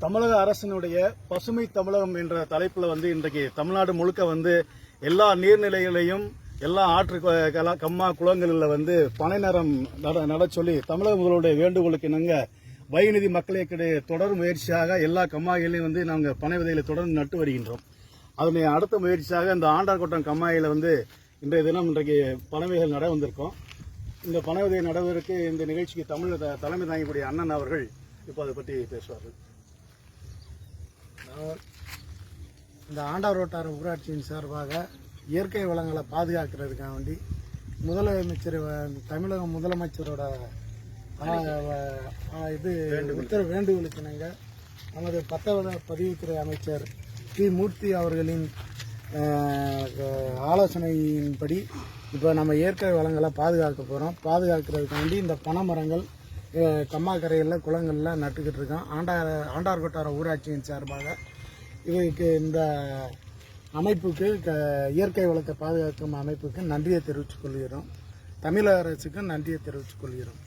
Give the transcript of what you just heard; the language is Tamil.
தமிழக அரசினுடைய பசுமை தமிழகம் என்ற தலைப்பில் வந்து இன்றைக்கு தமிழ்நாடு முழுக்க வந்து எல்லா நீர்நிலைகளையும் எல்லா ஆற்று க- கம்மா குளங்களில் வந்து பனை நேரம் நட நட சொல்லி தமிழக முதல்வருடைய வேண்டுகோளுக்கு இணங்க வைநிதி கிடைய தொடர் முயற்சியாக எல்லா கம்மாய்களையும் வந்து நாங்கள் பனை விதைகளை தொடர்ந்து நட்டு வருகின்றோம். அதனை அடுத்த முயற்சியாக இந்த ஆண்டார்கோட்டம் கம்மாயில் வந்து இன்றைய தினம் இன்றைக்கு பனவைகள் நட வந்திருக்கோம். இந்த பனை விதை இந்த நிகழ்ச்சிக்கு தமிழ் த- தலைமை தாங்கக்கூடிய அண்ணன் அவர்கள் இப்போ அதை பற்றி பேசுவார்கள். இந்த ஆண்டார் வட்டார ஊராட்சியின் சார்பாக இயற்கை வளங்களை பாதுகாக்கிறதுக்காக வேண்டி முதலமைச்சர் தமிழக முதலமைச்சரோட இது உத்தர வேண்டுகோளுக்கு இணங்க நமது பத்தவத பதிவுத்துறை அமைச்சர் பி. மூர்த்தி அவர்களின் ஆலோசனையின்படி இப்போ நம்ம இயற்கை வளங்களை பாதுகாக்க போகிறோம் பாதுகாக்கிறதுக்காண்டி இந்த பனைமரங்கள் அஹ், கம்மாக்கரையில் குளங்களில் நட்டுக்கிட்டு இருக்கோம். ஆண்டார் ஆண்டார் கொட்டார ஊராட்சியின் சார்பாக இதுக்கு இந்த அமைப்புக்கு க இயற்கை வளத்தை பாதுகாக்கும் அமைப்புக்கு நன்றியை தெரிவித்துக் கொள்கிறோம். தமிழக அரசுக்கும் நன்றியை தெரிவித்துக் கொள்கிறோம்.